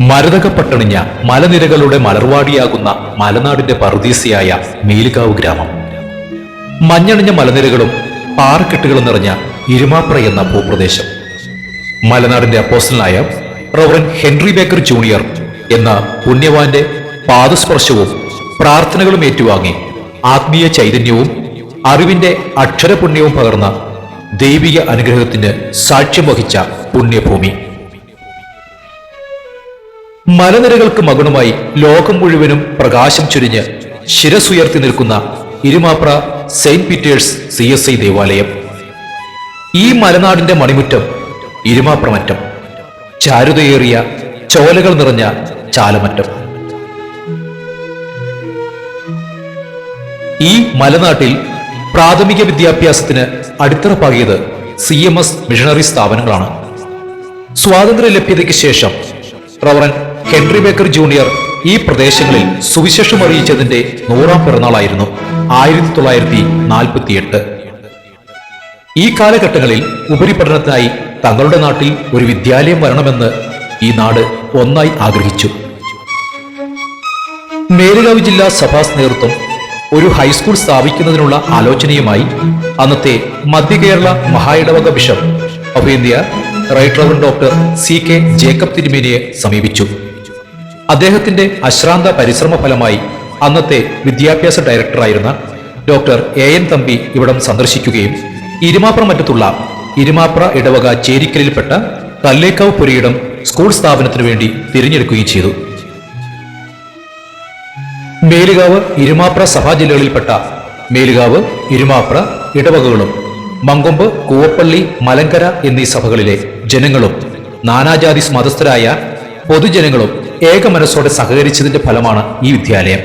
മരതകപ്പട്ടണിഞ്ഞ മലനിരകളുടെ മലർവാടിയാകുന്ന മലനാടിന്റെ പറുദീസയായ മേലുകാവ് ഗ്രാമം. മഞ്ഞണിഞ്ഞ മലനിരകളും പാറക്കെട്ടുകളും നിറഞ്ഞ ഇരുമാപ്ര എന്ന ഭൂപ്രദേശം. മലനാടിന്റെ അപ്പോസ്റ്റലായ റവറൻ ഹെൻറി ബേക്കർ ജൂനിയർ എന്ന പുണ്യവാന്റെ പാദസ്പർശവും പ്രാർത്ഥനകളും ഏറ്റുവാങ്ങി ആത്മീയ ചൈതന്യവും അറിവിന്റെ അക്ഷരപുണ്യവും പകർന്ന ദൈവിക അനുഗ്രഹത്തിന് സാക്ഷ്യം വഹിച്ച പുണ്യഭൂമി. മലനിരകൾക്ക് മകുണമായി ലോകം മുഴുവനും പ്രകാശം ചുരിഞ്ഞ് ശിരസുയർത്തി നിൽക്കുന്ന Irumapra saint Peter's C S I ദേവാലയം. ഈ മലനാടിന്റെ മണിമുറ്റം ഇരുമാപ്രമറ്റം. ചാരുതയേറിയ ചോലകൾ നിറഞ്ഞ ചാലമറ്റം. ഈ മലനാട്ടിൽ പ്രാഥമിക വിദ്യാഭ്യാസത്തിന് അടിത്തറ പാകിയത് സി എം എസ് മിഷണറി സ്ഥാപനങ്ങളാണ്. സ്വാതന്ത്ര്യ ലഭ്യതയ്ക്ക് ശേഷം റവറൻ ഹെൻറി ബേക്കർ ജൂനിയർ ഈ പ്രദേശങ്ങളിൽ സുവിശേഷം അറിയിച്ചതിന്റെ നൂറാം പിറന്നാളായിരുന്നു. ആയിരത്തി തൊള്ളായിരത്തി നാൽപ്പത്തിയെട്ട്. ഈ കാലഘട്ടങ്ങളിൽ ഉപരിപഠനത്തിനായി തങ്ങളുടെ നാട്ടിൽ ഒരു വിദ്യാലയം വരണമെന്ന് ഈ നാട് ഒന്നായി ആഗ്രഹിച്ചു. മേലുകാവ് ജില്ലാ സഭാ നേതൃത്വം ഒരു ഹൈസ്കൂൾ സ്ഥാപിക്കുന്നതിനുള്ള ആലോചനയുമായി അന്നത്തെ മധ്യകേരള മഹായിടവക bishop of right reverend doctor C K Jacob തിരുമേനിയെ സമീപിച്ചു. അദ്ദേഹത്തിന്റെ അശ്രാന്ത പരിശ്രമ ഫലമായി അന്നത്തെ വിദ്യാഭ്യാസ ഡയറക്ടറായിരുന്ന ഡോക്ടർ എ എൻ തമ്പി ഇവിടം സന്ദർശിക്കുകയും ഇരുമാപ്ര മറ്റത്തുള്ള ഇരുമാപ്ര ഇടവക ചേരിക്കലിൽപ്പെട്ട കല്ലേക്കാവ് പുരയിടം സ്കൂൾ സ്ഥാപനത്തിനു വേണ്ടി തിരഞ്ഞെടുക്കുകയും ചെയ്തു. മേലുകാവ് ഇരുമാപ്ര സഭാ ജില്ലകളിൽപ്പെട്ട മേലുകാവ് ഇരുമാപ്ര ഇടവകകളും മങ്കൊമ്പ് കൂവപ്പള്ളി മലങ്കര എന്നീ സഭകളിലെ ജനങ്ങളും നാനാജാതി മതസ്ഥരായ പൊതുജനങ്ങളും ഏക മനസ്സോടെ സഹകരിച്ചതിന്റെ ഫലമാണ് ഈ വിദ്യാലയം.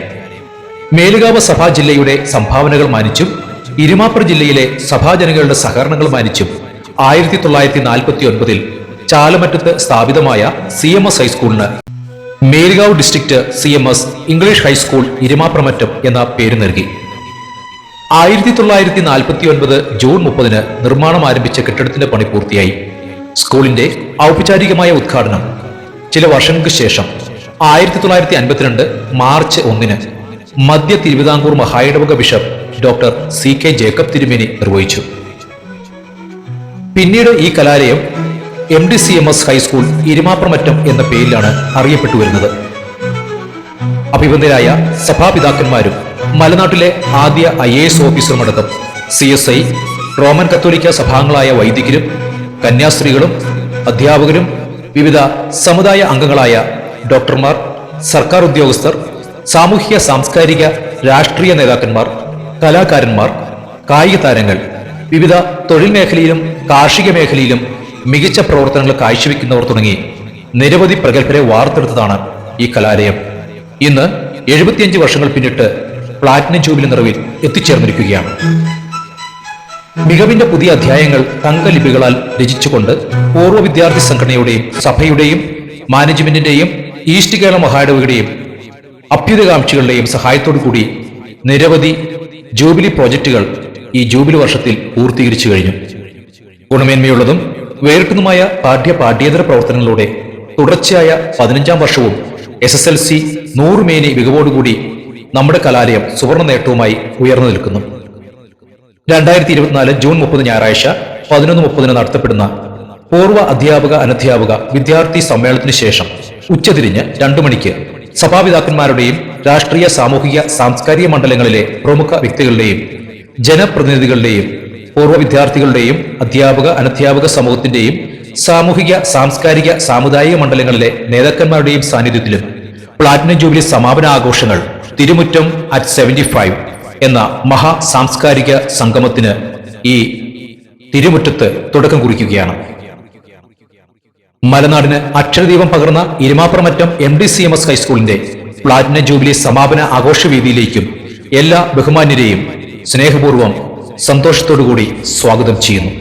മേലുകാവ് സഭാ ജില്ലയുടെ സംഭാവനകൾ മാനിച്ചും ഇരുമാപ്പുറ ജില്ലയിലെ സഭാജനങ്ങളുടെ സഹകരണങ്ങൾ മാനിച്ചും ആയിരത്തി തൊള്ളായിരത്തി നാൽപ്പത്തി ഒൻപതിൽ ചാലമറ്റത്ത് സ്ഥാപിതമായ C M S ഹൈസ്കൂളിന് Melukavu district C M S English high school Irumapramattam എന്ന പേര് നൽകി. ആയിരത്തി തൊള്ളായിരത്തി നാൽപ്പത്തി ഒൻപത് ജൂൺ മുപ്പതിന് നിർമ്മാണം ആരംഭിച്ച കെട്ടിടത്തിന്റെ പണി പൂർത്തിയായി. സ്കൂളിന്റെ ഔപചാരികമായ ഉദ്ഘാടനം ചില വർഷങ്ങൾക്ക് ശേഷം ആയിരത്തി തൊള്ളായിരത്തി അൻപത്തിരണ്ട് മാർച്ച് ഒന്നിന് മധ്യ Thiruvithamkoor മഹായിടവക bishop doctor C K Jacob തിരുമേനി നിർവഹിച്ചു. പിന്നീട് ഈ കലാലയം M D C M S high school Irumapramattam എന്ന പേരിലാണ് അറിയപ്പെട്ടു വരുന്നത്. അഭിബന്ധരായ സഭാപിതാക്കന്മാരും മലനാട്ടിലെ ആദ്യ ഐ എ എസ് ഓഫീസറുമടക്കം സി എസ് ഐ റോമൻ കത്തോലിക്ക സഭാംഗങ്ങളായ വൈദികരും കന്യാസ്ത്രീകളും അധ്യാപകരും വിവിധ സമുദായ അംഗങ്ങളായ ഡോക്ടർമാർ സർക്കാർ ഉദ്യോഗസ്ഥർ സാമൂഹ്യ സാംസ്കാരിക രാഷ്ട്രീയ നേതാക്കന്മാർ കലാകാരന്മാർ കായിക താരങ്ങൾ വിവിധ തൊഴിൽ മേഖലയിലും കാർഷിക മേഖലയിലും മികച്ച പ്രവർത്തനങ്ങൾ കാഴ്ചവെക്കുന്നവർ തുടങ്ങി നിരവധി പ്രഗത്ഭരെ വാർത്തെടുത്തതാണ് ഈ കലാലയം. ഇന്ന് എഴുപത്തിയഞ്ച് വർഷങ്ങൾ പിന്നിട്ട് പ്ലാറ്റിനം ജൂബിലി നിറവിൽ എത്തിച്ചേർന്നിരിക്കുകയാണ്. മികവിന്റെ പുതിയ അധ്യായങ്ങൾ തങ്കലിപികളാൽ രചിച്ചുകൊണ്ട് പൂർവ വിദ്യാർത്ഥി സംഘടനയുടെയും സഭയുടെയും മാനേജ്മെന്റിന്റെയും ഈസ്റ്റ് കേരള മഹായിടവയുടെയും അഭ്യുതകാംക്ഷികളുടെയും സഹായത്തോടു കൂടി നിരവധി ജൂബിലി പ്രോജക്റ്റുകൾ ഈ ജൂബിലി വർഷത്തിൽ പൂർത്തീകരിച്ചു കഴിഞ്ഞു. ഗുണമേന്മയുള്ളതും വേറിട്ടതുമായ പാഠ്യ പാഠ്യേതര പ്രവർത്തനങ്ങളിലൂടെ തുടർച്ചയായ പതിനഞ്ചാം വർഷവും എസ് എസ് എൽ സി നൂറുമേനി മികവോടുകൂടി നമ്മുടെ കലാലയം സുവർണ നേട്ടവുമായി ഉയർന്നു നിൽക്കുന്നു. രണ്ടായിരത്തി ഇരുപത്തിനാല് ജൂൺ മുപ്പത് ഞായറാഴ്ച പതിനൊന്ന് മുപ്പതിന് നടത്തപ്പെടുന്ന പൂർവ അധ്യാപക അനധ്യാപക വിദ്യാർത്ഥി സമ്മേളനത്തിന് ശേഷം ഉച്ചതിരിഞ്ഞ് രണ്ടു മണിക്ക് സഭാപിതാക്കന്മാരുടെയും രാഷ്ട്രീയ സാമൂഹിക സാംസ്കാരിക മണ്ഡലങ്ങളിലെ പ്രമുഖ വ്യക്തികളുടെയും ജനപ്രതിനിധികളുടെയും പൂർവ വിദ്യാർത്ഥികളുടെയും അധ്യാപക അനധ്യാപക സമൂഹത്തിന്റെയും സാമൂഹിക സാംസ്കാരിക സാമുദായിക മണ്ഡലങ്ങളിലെ നേതാക്കന്മാരുടെയും സാന്നിധ്യത്തിലും പ്ലാറ്റിനം ജൂബിലി സമാപന ആഘോഷങ്ങൾ തിരുമുറ്റം അറ്റ് സെവന്റി ഫൈവ് എന്ന മഹാ സാംസ്കാരിക സംഗമത്തിന് ഈ തിരുമുറ്റത്ത് തുടക്കം കുറിക്കുകയാണ്. മലനാടിന് അക്ഷരദീപം പകർന്ന Irumapramattam M D C M S ഹൈസ്കൂളിന്റെ platinum jubilee സമാപന ആഘോഷവേദിയിലേക്കും എല്ലാ ബഹുമാന്യരെയും സ്നേഹപൂർവം സന്തോഷത്തോടുകൂടി സ്വാഗതം ചെയ്യുന്നു.